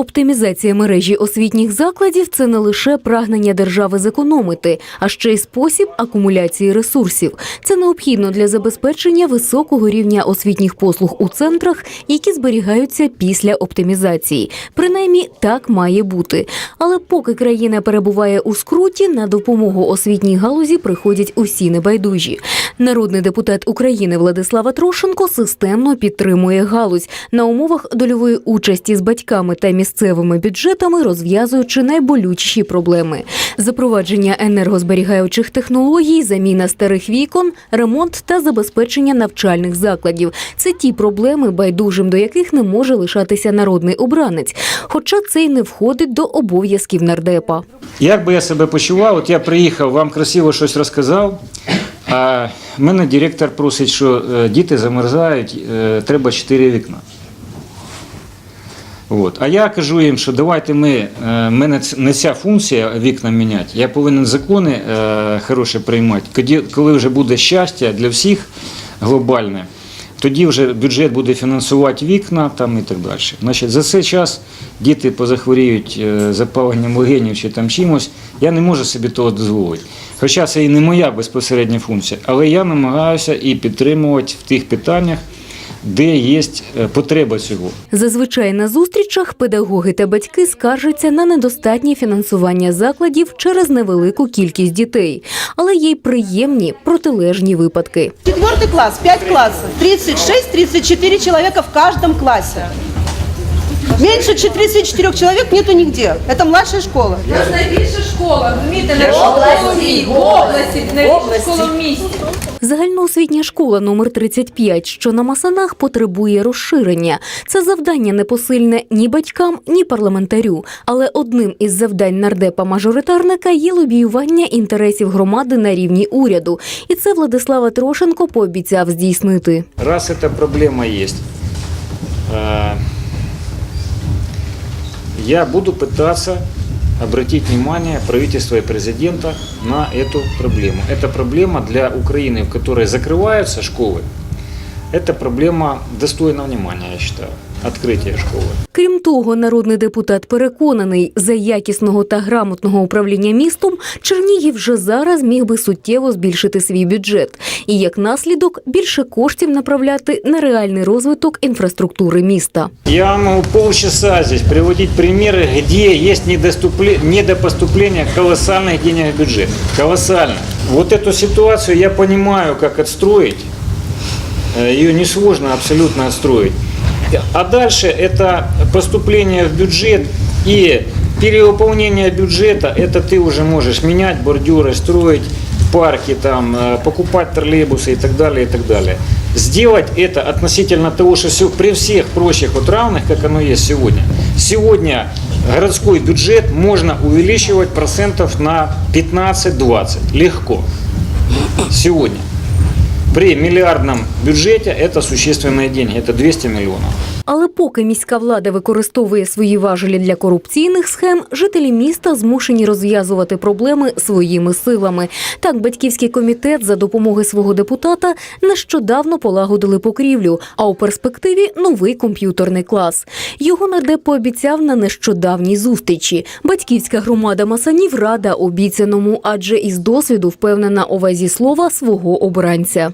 Оптимізація мережі освітніх закладів це не лише прагнення держави зекономити, а ще й спосіб акумуляції ресурсів. Це необхідно для забезпечення високого рівня освітніх послуг у центрах, які зберігаються після оптимізації. Принаймні так має бути. Але поки країна перебуває у скруті, на допомогу освітній галузі приходять усі небайдужі. Народний депутат України Владислава Трошенко системно підтримує галузь на умовах дольової участі з батьками та місцевими бюджетами, розв'язуючи найболючіші проблеми: запровадження енергозберігаючих технологій, заміна старих вікон, ремонт та забезпечення навчальних закладів. Це ті проблеми, байдужим до яких не може лишатися народний обранець. Хоча це й не входить до обов'язків нардепа. Як би я себе почував, от я приїхав, вам красиво щось розказав, а мене директор просить, що е, діти замерзають, е, треба чотири вікна. От. А я кажу їм, що давайте ми, е, в мене не ця функція вікна міняти, я повинен закони хороші приймати. Коли вже буде щастя для всіх глобальне, тоді вже бюджет буде фінансувати вікна там і так далі. Значить, за цей час діти позахворіють е, запаленням легенів чи там чимось, я не можу собі того дозволити. Хоча це і не моя безпосередня функція, але я намагаюся і підтримувати в тих питаннях, де є е, потреба цього. Зазвичай на зустрічах педагоги та батьки скаржаться на недостатнє фінансування закладів через невелику кількість дітей, але є й приємні протилежні випадки. Четвертый класс, пять классов, 36-34 человека в каждом классе. Меньше чем 34 человек нету нигде. Это младшая школа. У нас найбільша школа, розумієте, найбільша школа в місті, в області, найбільша школа в місті. Загальноосвітня школа номер 35, що на Масанах, потребує розширення. Це завдання непосильне ні батькам, ні парламентарю. Але одним із завдань нардепа-мажоритарника є лобіювання інтересів громади на рівні уряду. І це Владислава Трошенко пообіцяв здійснити. Раз эта проблема есть, э, я буду пытаться обратить внимание правительства и президента на эту проблему. Это проблема для Украины, в которой закрываются школы. Это проблема достойна внимания, я считаю. Открытие школы. Крім того, народний депутат переконаний, за якісного та грамотного управління містом Чернігів вже зараз міг би суттєво збільшити свій бюджет і як наслідок більше коштів направляти на реальний розвиток інфраструктури міста. Я могу полчаса здесь приводить примеры, где есть недоступле- недопоступление колоссальных денег в бюджет. Колоссально. Вот эту ситуацию я понимаю, как отстроить. Э, Ее несложно абсолютно отстроить. А дальше это поступление в бюджет и перевыполнение бюджета. Это ты уже можешь менять бордюры, строить парки, там, э, покупать троллейбусы и так далее, и так далее. Сделать это относительно того, что всё- при всех прочих вот равных, как оно есть сегодня. Сегодня городской бюджет можно увеличивать процентов на 15-20. Легко. Сегодня. При миллиардном бюджете это существенные деньги, это 200 миллионов. Але поки міська влада використовує свої важелі для корупційних схем, жителі міста змушені розв'язувати проблеми своїми силами. Так, батьківський комітет за допомогою свого депутата нещодавно полагодили покрівлю, а у перспективі новий комп'ютерний клас. Його нардеп пообіцяв на нещодавній зустрічі. Батьківська громада Масанів рада обіцяному, адже із досвіду впевнена у вазі слова свого обранця.